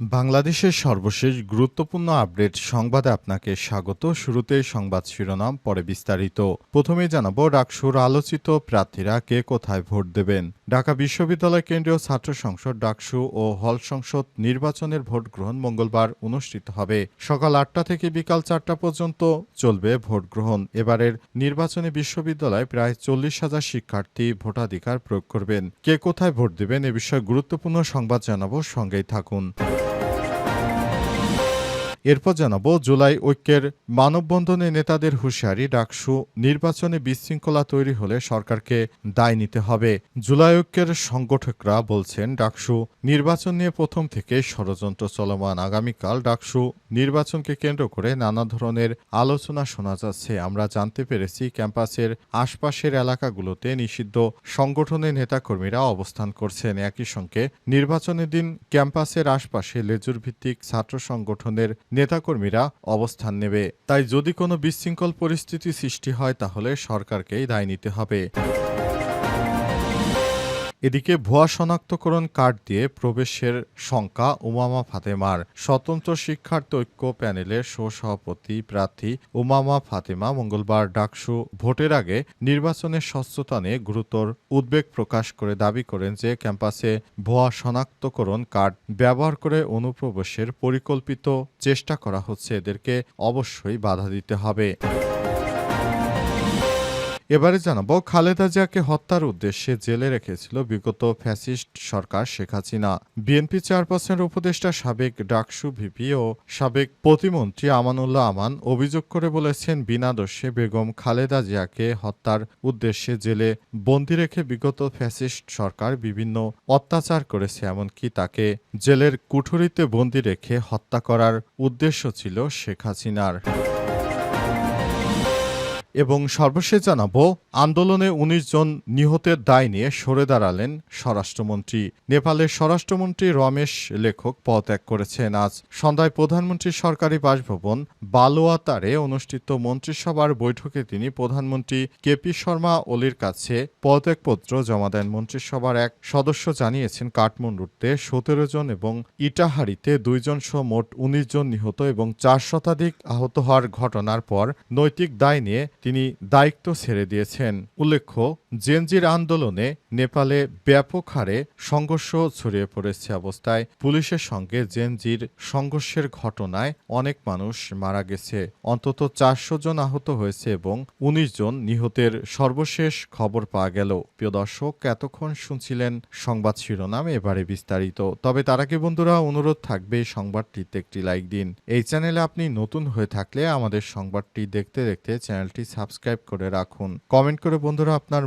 বাংলাদেশের সর্বশেষ গুরুত্বপূর্ণ আপডেট সংবাদে আপনাকে স্বাগত। শুরুতে সংবাদ শিরোনাম, পরে বিস্তারিত। প্রথমে জানাব, ডাকসুর আলোচিত প্রার্থীরা কে কোথায় ভোট দেবেন? ঢাকা বিশ্ববিদ্যালয় কেন্দ্রীয় ছাত্র সংসদ ডাকসু ও হল সংসদ নির্বাচনের ভোট গ্রহণ মঙ্গলবার অনুষ্ঠিত হবে। সকাল আটটা থেকে বিকাল চারটা পর্যন্ত চলবে ভোট গ্রহণ। এবারের নির্বাচনে বিশ্ববিদ্যালয় প্রায় চল্লিশ হাজার শিক্ষার্থী ভোটাধিকার প্রয়োগ করবেন। কে কোথায় ভোট দেবেন এ বিষয়ে গুরুত্বপূর্ণ সংবাদ জানাব, সঙ্গেই থাকুন। এরপর জানাব, জুলাই ঐক্যের মানববন্ধনে নেতাদের হুঁশিয়ারি, ডাকসু নির্বাচনে বিশৃঙ্খলা তৈরি হলে সরকারকে দায় নিতে হবে। জুলাই ঐক্যের সংগঠকরা বলছেন, ডাকসু নির্বাচন নিয়ে প্রথম থেকে ষড়যন্ত্র চলমান। আগামীকাল ডাকসু নির্বাচনকে কেন্দ্র করে নানা ধরনের আলোচনা শোনা যাচ্ছে। আমরা জানতে পেরেছি, ক্যাম্পাসের আশপাশের এলাকাগুলোতে নিষিদ্ধ সংগঠনের নেতাকর্মীরা অবস্থান করছেন। একই সঙ্গে নির্বাচনের দিন ক্যাম্পাসের আশপাশে লেজুর ভিত্তিক ছাত্র সংগঠনের নেতাকর্মীরা অবস্থান নেবে। তাই যদি কোনো বিশৃঙ্খল পরিস্থিতি সৃষ্টি হয়, তাহলে সরকারকেই দায় নিতে হবে। এদিকে ভুয়া শনাক্তকরণ কার্ড দিয়ে প্রবেশের শঙ্কা উমামা ফাতেমার। স্বতন্ত্র শিক্ষার্থী ঐক্য প্যানেলের সহসভাপতি প্রার্থী উমামা ফাতেমা মঙ্গলবার ডাকসু ভোটের আগে নির্বাচনের স্বচ্ছতা নিয়ে গুরুতর উদ্বেগ প্রকাশ করে দাবি করেন যে ক্যাম্পাসে ভুয়া শনাক্তকরণ কার্ড ব্যবহার করে অনুপ্রবেশের পরিকল্পিত চেষ্টা করা হচ্ছে। এদেরকে অবশ্যই বাধা দিতে হবে। এবারে জানাব, খালেদা জিয়াকে হত্যার উদ্দেশ্যে জেলে রেখেছিল বিগত ফ্যাসিস্ট সরকার শেখ হাসিনা। বিএনপি চেয়ারপারসনের উপদেষ্টা সাবেক ডাকসু ভিপি ও সাবেক প্রতিমন্ত্রী আমানুল্লাহ আমান অভিযোগ করে বলেছেন, বিনা দোষে বেগম খালেদা জিয়াকে হত্যার উদ্দেশ্যে জেলে বন্দি রেখে বিগত ফ্যাসিস্ট সরকার বিভিন্ন অত্যাচার করেছে, এমনকি তাকে জেলের কুঠুরিতে বন্দি রেখে হত্যা করার উদ্দেশ্য ছিল শেখ হাসিনার। এবং সর্বশেষ জানাব, আন্দোলনে ১৯ জন নিহতের দায় নিয়ে সরে দাঁড়ালেন স্বরাষ্ট্রমন্ত্রী। নেপালের স্বরাষ্ট্রমন্ত্রী রমেশ লেখক পদত্যাগ করেছেন। আজ সন্ধ্যায় প্রধানমন্ত্রীর সরকারি বাসভবন বালোয়াতারে অনুষ্ঠিত মন্ত্রিসভার বৈঠকে তিনি প্রধানমন্ত্রী কেপি শর্মা ওলির কাছে পদত্যাগপত্র জমা দেন। মন্ত্রিসভার এক সদস্য জানিয়েছেন, কাঠমান্ডুতে সতেরো জন এবং ইটাহারিতে দুইজন সহ মোট ১৯ জন নিহত এবং চার শতাধিক আহত হওয়ার ঘটনার পর নৈতিক দায় নিয়ে তিনি দায়িত্ব ছেড়ে দিয়েছেন। উল্লেখ্য জেনজির আন্দোলনে নেপালে ব্যাপক হারে সংঘর্ষ ছড়িয়ে পড়েছে অবস্থায়। পুলিশের সঙ্গে জেনজির সংঘর্ষের ঘটনায় অনেক মানুষ মারা গেছে। অন্তত চারশো জন আহত হয়েছে এবং ১৯ জন নিহতের সর্বশেষ খবর পাওয়া গেল। প্রিয় দর্শক, এতক্ষণ শুনছিলেন সংবাদ শিরোনাম, এবারে বিস্তারিত। তবে তার আগে বন্ধুরা, অনুরোধ থাকবে সংবাদটিতে একটি লাইক দিন। এই চ্যানেলে আপনি নতুন হয়ে থাকলে আমাদের সংবাদটি দেখতে দেখতে চ্যানেলটি সাবস্ক্রাইব করে রাখুন। কমেন্ট করে বন্ধুরা, আপনার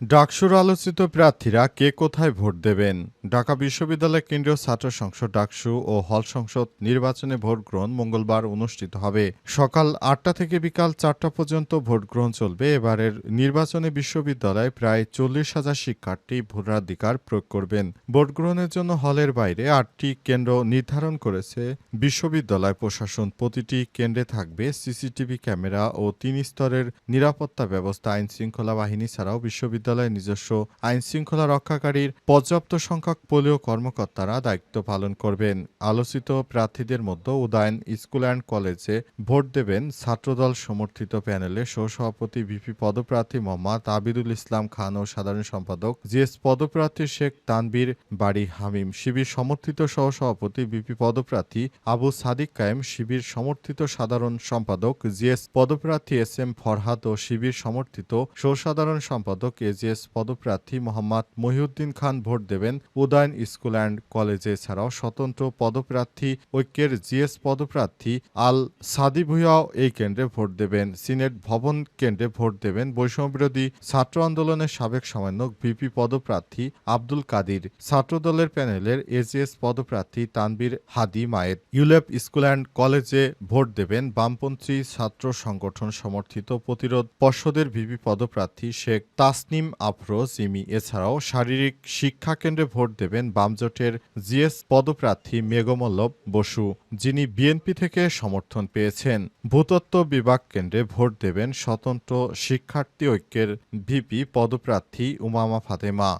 ডাকসুর আলোচিত প্রার্থীরা কে কোথায় ভোট দেবেন? ঢাকা বিশ্ববিদ্যালয় কেন্দ্রীয় ছাত্র সংসদ ডাকসু ও হল সংসদ নির্বাচনে ভোট গ্রহণ মঙ্গলবার অনুষ্ঠিত হবে। সকাল আটটা থেকে বিকাল চারটা পর্যন্ত ভোট গ্রহণ চলবে। এবারের নির্বাচনে বিশ্ববিদ্যালয়ে প্রায় চল্লিশ হাজার শিক্ষার্থী ভোটাধিকার প্রয়োগ করবেন। ভোট গ্রহণের জন্য হলের বাইরে আটটি কেন্দ্র নির্ধারণ করেছে বিশ্ববিদ্যালয় প্রশাসন। প্রতিটি কেন্দ্রে থাকবে সিসিটিভি ক্যামেরা ও তিন স্তরের নিরাপত্তা ব্যবস্থা আইন শৃঙ্খলা বাহিনী ছাড়াও বিশ্ববিদ্যালয় নিজস্ব আইন শৃঙ্খলা রক্ষাকারীর পর্যাপ্ত সংখ্যক পোলিও কর্মকর্তারা দায়িত্ব পালন করবেন। আলোচিত প্রার্থীদের মধ্যে উদয়ন স্কুল অ্যান্ড কলেজে ভোট দেবেন ছাত্রদল সমর্থিত প্যানেলে সহসভাপতি ভিপি পদপ্রার্থী মোহাম্মদ আবিদুল ইসলাম খান ও সাধারণ সম্পাদক জিএস পদপ্রার্থী শেখ তানবীর বাড়ি হামিম। শিবির সমর্থিত সহসভাপতি বিপি পদপ্রার্থী আবু সাদিক কায়েম। শিবির সমর্থিত সাধারণ সম্পাদক জিএস পদপ্রার্থী এস এম ফরহাদ ও শিবির সমর্থিত সহসাধারণ সম্পাদক এ এজিএস পদপ্রার্থী মোহাম্মদ মহিউদ্দিন খান ভোট দেবেন উদয়ন স্কুল অ্যান্ড কলেজে। এছাড়াও স্বতন্ত্র পদপ্রার্থী, ঐক্যের জিএস পদপ্রার্থী আল সাদি ভুঁইয়াও এই কেন্দ্রে ভোট দেবেন। সিনেট ভবন কেন্দ্রে ভোট দেবেন বৈষম্যবিরোধী ছাত্র আন্দোলনের সাবেক সমন্বয়ক ভিপি পদপ্রার্থী আব্দুল কাদির। ছাত্রদলের প্যানেলের এজিএস পদপ্রার্থী তানবির হাদি মায়ের। ইউলেপ স্কুল অ্যান্ড কলেজে ভোট দেবেন বামপন্থী ছাত্র সংগঠন সমর্থিত প্রতিরোধ পর্ষদের ভিপি পদপ্রার্থী শেখ তাসনিম আফরোজ সিমি এছাড়াও শারীরিক শিক্ষা কেন্দ্রে ভোট দেবেন বামজোটের জিএস পদপ্রার্থী মেঘমল্লভ বসু, যিনি বিএনপি থেকে সমর্থন পেয়েছেন। ভূতত্ত্ব বিভাগ কেন্দ্রে ভোট দেবেন স্বতন্ত্র শিক্ষার্থী ঐক্যের ভিপি পদপ্রার্থী উমামা ফাতেমা।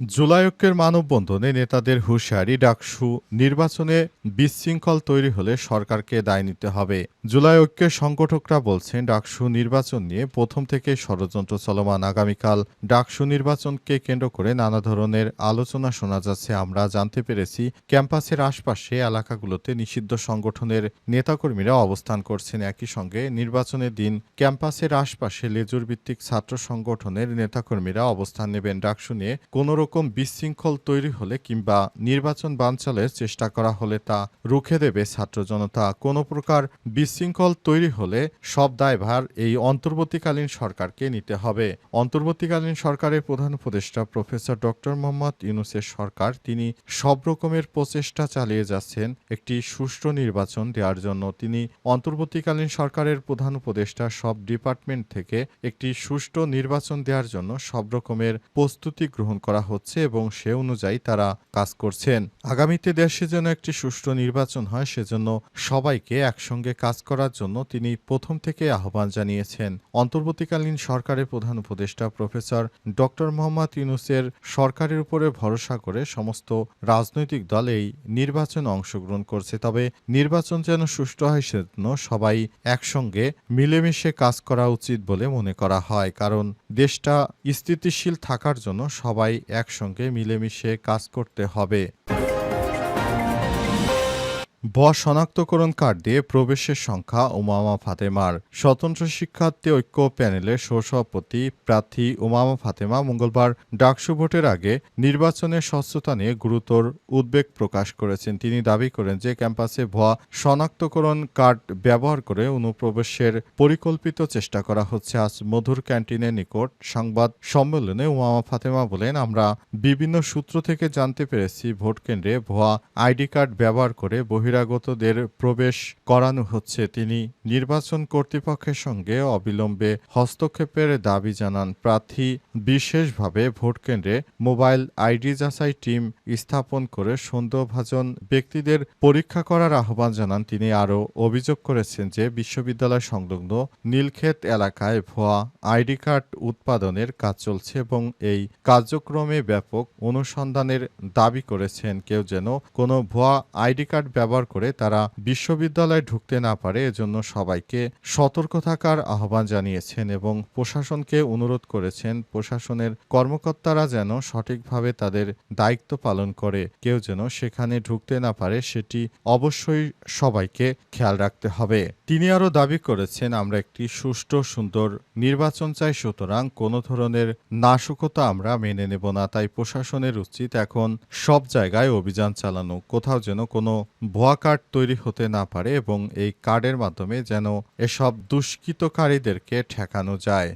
জুলাই ঐক্যের মানববন্ধনে নেতাদের হুঁশিয়ারি, ডাকসু নির্বাচনে বিশৃঙ্খল তৈরি হলে সরকারকে দায় নিতে হবে। জুলাই ঐক্যের সংগঠকরা বলছেন, ডাকসু নির্বাচন নিয়ে প্রথম থেকে ষড়যন্ত্র চলমান আগামীকাল। ডাকসু নির্বাচনকে কেন্দ্র করে নানা ধরনের আলোচনা শোনা যাচ্ছে। আমরা জানতে পেরেছি, ক্যাম্পাসের আশপাশে এলাকাগুলোতে নিষিদ্ধ সংগঠনের নেতাকর্মীরা অবস্থান করছেন। একই সঙ্গে নির্বাচনের দিন ক্যাম্পাসের আশপাশে লেজুর ভিত্তিক ছাত্র সংগঠনের নেতাকর্মীরা অবস্থান নেবেন। ডাকসু নিয়ে কোনো রকম বিশৃঙ্খল তৈরি হলে কিংবা নির্বাচন বানচালের চেষ্টা করা হলে তা রুখে দেবে ছাত্র জনতা। কোনো প্রকার বিশৃঙ্খল তৈরি হলে সব দায়ভার এই অন্তর্বর্তীকালীন সরকারকে নিতে হবে। অন্তর্বর্তীকালীন সরকারের প্রধান উপদেষ্টা প্রফেসর ডক্টর মোহাম্মদ ইউনুসের সরকার তিনি সব রকমের প্রচেষ্টা চালিয়ে যাচ্ছেন একটি সুষ্ঠু নির্বাচন দেওয়ার জন্য। তিনি অন্তর্বর্তীকালীন সরকারের প্রধান উপদেষ্টা সব ডিপার্টমেন্ট থেকে একটি সুষ্ঠু নির্বাচন দেওয়ার জন্য সব রকমের প্রস্তুতি গ্রহণ করা হচ্ছে। এবং সে অনুযায়ী তারা কাজ করছেন। আগামীতে দেশে যেন একটি সুষ্ঠু নির্বাচন হয়, সেজন্য সবাইকে একসঙ্গে কাজ করার জন্য তিনি প্রথম থেকে আহ্বান জানিয়েছেন। অন্তর্বর্তীকালীন সরকারের প্রধান উপদেষ্টা প্রফেসর ডক্টর মোহাম্মদ ইউনুসের সরকারের উপরে ভরসা করে সমস্ত রাজনৈতিক দল এই নির্বাচনে অংশগ্রহণ করছে। তবে নির্বাচন যেন সুষ্ঠু হয়, সেজন্য সবাই একসঙ্গে মিলেমিশে কাজ করা উচিত বলে মনে করা হয়। কারণ দেশটা স্থিতিশীল থাকার জন্য সবাই একসঙ্গে মিলেমিশে কাজ করতে হবে। ভুয়া শনাক্তকরণ কার্ড দিয়ে প্রবেশের সংখ্যা উমামা ফাতেমার। স্বতন্ত্র শিক্ষার্থী ঐক্য প্যানেলের সহসভাপতি প্রার্থী উমামা ফাতেমা মঙ্গলবার ডাকসু ভোটের আগে নির্বাচনের স্বচ্ছতা নিয়ে গুরুতর উদ্বেগ প্রকাশ করেছেন। তিনি দাবি করেন যে ক্যাম্পাসে ভুয়া শনাক্তকরণ কার্ড ব্যবহার করে অনুপ্রবেশের পরিকল্পিত চেষ্টা করা হচ্ছে। আজ মধুর ক্যান্টিনের নিকট সংবাদ সম্মেলনে উমামা ফাতেমা বলেন, আমরা বিভিন্ন সূত্র থেকে জানতে পেরেছি ভোট কেন্দ্রে ভুয়া আইডি কার্ড ব্যবহার করে বহিরাগতদের প্রবেশ করানো হচ্ছে। তিনি নির্বাচন কর্তৃপক্ষের সঙ্গে অবিলম্বে হস্তক্ষেপের দাবি জানান। প্রার্থী বিশেষভাবে ভোট কেন্দ্রে মোবাইল আইডি যাচাই টিম স্থাপন করে সন্দেহভাজন ব্যক্তিদের পরীক্ষা করার আহ্বান জানান। তিনি আরও অভিযোগ করেছেন যে বিশ্ববিদ্যালয় সংলগ্ন নীলক্ষেত এলাকায় ভুয়া আইডি কার্ড উৎপাদনের কাজ চলছে এবং এই কার্যক্রমে ব্যাপক অনুসন্ধানের দাবি করেছেন। কেউ যেন কোনো ভুয়া আইডি কার্ড ব্যবহার করে তারা বিশ্ববিদ্যালয়ে ঢুকতে না পারে, এজন্য সবাইকে সতর্ক থাকার আহ্বান জানিয়েছেন এবং প্রশাসনকে অনুরোধ করেছেন, প্রশাসনের কর্মকর্তারা যেন সঠিকভাবে তাদের দায়িত্ব পালন করে, কেউ যেন সেখানে ঢুকতে না পারে, সেটি অবশ্যই সবাইকে খেয়াল রাখতে হবে। তিনি আরও দাবি করেছেন, আমরা একটি সুষ্ঠু, সুন্দর নির্বাচন চাই, সুতরাং কোনো ধরনের নাশকতা আমরা মেনে নেব না। তাই প্রশাসনের উচিত এখন সব জায়গায় অভিযান চালানো, কোথাও যেন কোনো ভুয়া কার্ড তৈরি হতে না পারে এবং এই কার্ডের মাধ্যমে যেন এসব দুষ্কৃতকারীদেরকে ঠেকানো যায়।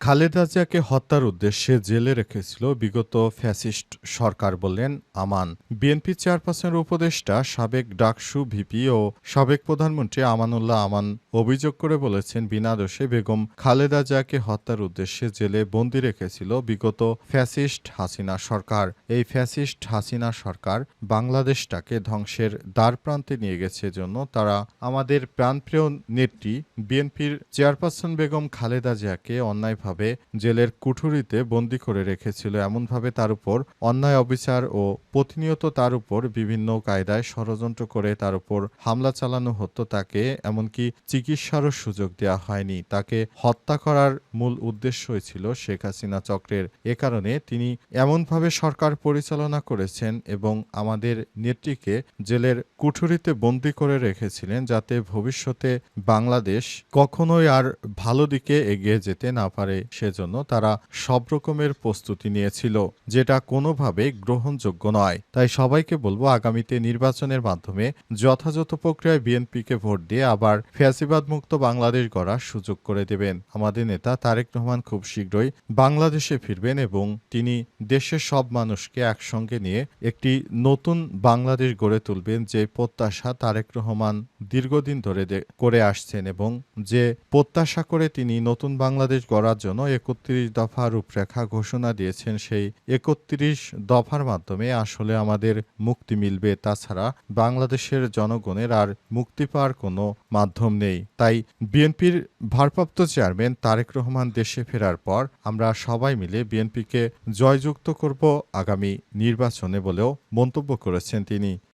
খালেদা জিয়াকে হত্যার উদ্দেশ্যে জেলে রেখেছিল বিগত ফ্যাসিস্ট সরকার বললেন আমান। বিএনপি চেয়ারপারসনের উপদেষ্টা সাবেক ডাকসু ভিপি ও সাবেক প্রধানমন্ত্রী আমানুল্লাহ আমান অভিযোগ করে বলেছেন, বিনা দোষে বেগম খালেদা জিয়াকে হত্যার উদ্দেশ্যে জেলে বন্দি রেখেছিল বিগত ফ্যাসিস্ট হাসিনা সরকার। এই ফ্যাসিস্ট হাসিনা সরকার বাংলাদেশটাকে ধ্বংসের দ্বারপ্রান্তে নিয়ে গেছে জন্য তারা আমাদের প্রাণপ্রিয় নেত্রী। বিএনপির চেয়ারপারসন বেগম খালেদা জিয়াকে অন্যায়ভাবে ভাবে জেলের কুঠুরিতে বন্দি করে রেখেছিল। এমনভাবে তার উপর অন্যায় অবিচার ও প্রতিনিয়ত তার উপর বিভিন্ন কায়দায় ষড়যন্ত্র করে তার উপর হামলা চালানো হতো তাকে, এমনকি চিকিৎসারও সুযোগ দেওয়া হয়নি। তাকে হত্যা করার মূল উদ্দেশ্যই ছিল শেখ হাসিনা চক্রের। এ কারণে তিনি এমনভাবে সরকার পরিচালনা করেছেন এবং আমাদের নেত্রীকে জেলের কুঠুরিতে বন্দি করে রেখেছিলেন যাতে ভবিষ্যতে বাংলাদেশ কখনোই আর ভালো দিকে এগিয়ে যেতে না পারে। সেজন্য তারা সব রকমের প্রস্তুতি নিয়েছিল, যেটা কোনোভাবেই গ্রহণযোগ্য নয়। তাই সবাইকে বলব আগামীতে নির্বাচনের মাধ্যমে যথাযথ প্রক্রিয়ায় বিএনপিকে ভোট দিয়ে আবার ফ্যাসিবাদ মুক্ত বাংলাদেশ গড়ার সুযোগ করে দেবেন। আমাদের নেতা তারেক রহমান খুব শীঘ্রই বাংলাদেশে ফিরবেন এবং তিনি দেশের সব মানুষকে একসঙ্গে নিয়ে একটি নতুন বাংলাদেশ গড়ে তুলবেন যে প্রত্যাশা তারেক রহমান দীর্ঘদিন ধরে করে আসছেন এবং যে প্রত্যাশা করে তিনি নতুন বাংলাদেশ গড়ার জন্য একত্রিশ দফা রূপরেখা ঘোষণা দিয়েছেন, সেই একত্রিশ দফার মাধ্যমে আসলে আমাদের মুক্তি মিলবে। তাছাড়া বাংলাদেশের জনগণের আর মুক্তি পাওয়ার কোনো মাধ্যম নেই। তাই বিএনপির ভারপ্রাপ্ত চেয়ারম্যান তারেক রহমান দেশে ফেরার পর আমরা সবাই মিলে বিএনপিকে জয়যুক্ত করব আগামী নির্বাচনে বলেও মন্তব্য করেছেন তিনি।